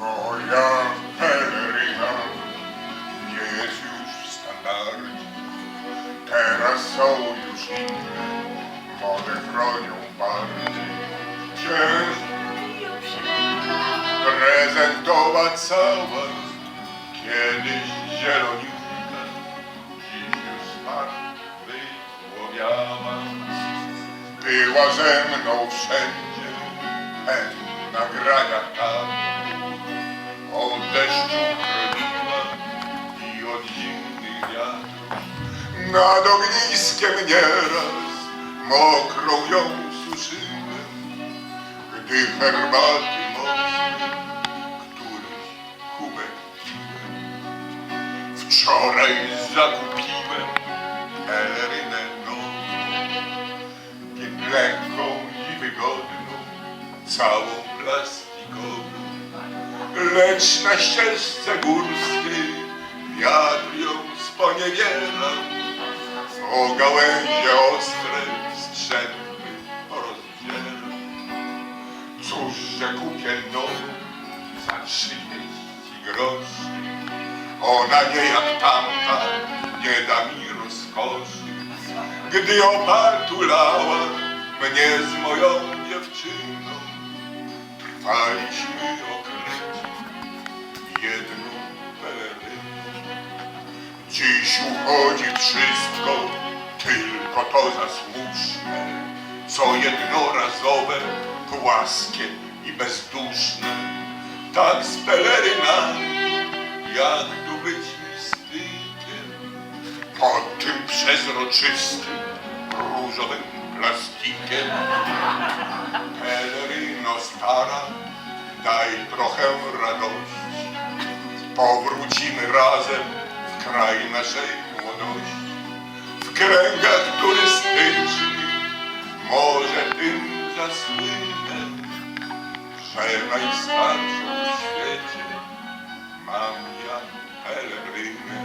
Moja peleryna nie jest już w standardzie. Teraz są już inne, mody chronią bardziej. Ciężko prezentować całe, kiedyś zieloniutka, dziś już martwy łowiała. Była ze mną wszędzie, w nagraniach tam, Nad ogniskiem nieraz mokrą ją suszyłem, gdy herbaty mocnej któryś kubek piłem. Wczoraj zakupiłem pelerynę nową, lekką i wygodną, całą plastikową. Lecz na ścieżce górskiej wiatr ją sponiewiera. O gałęzie ostre strzępy porozdziela. Cóż, że kupię nową za trzydzieści groszy. Ona nie jak tamta, nie da mi rozkoszy. Gdy opatulała mnie z moją dziewczyną, trwaliśmy Dziś uchodzi wszystko, tylko to za słuszne, co jednorazowe, płaskie i bezduszne. Tak z pelerynami, jak być mistykiem, pod tym przezroczystym, różowym plastikiem. Peleryno stara, daj trochę radości. Powrócimy razem kraj naszej młodości. W kręgach turystycznych może tym zasłynę, że najstarszą w świecie mam ja pelerynę.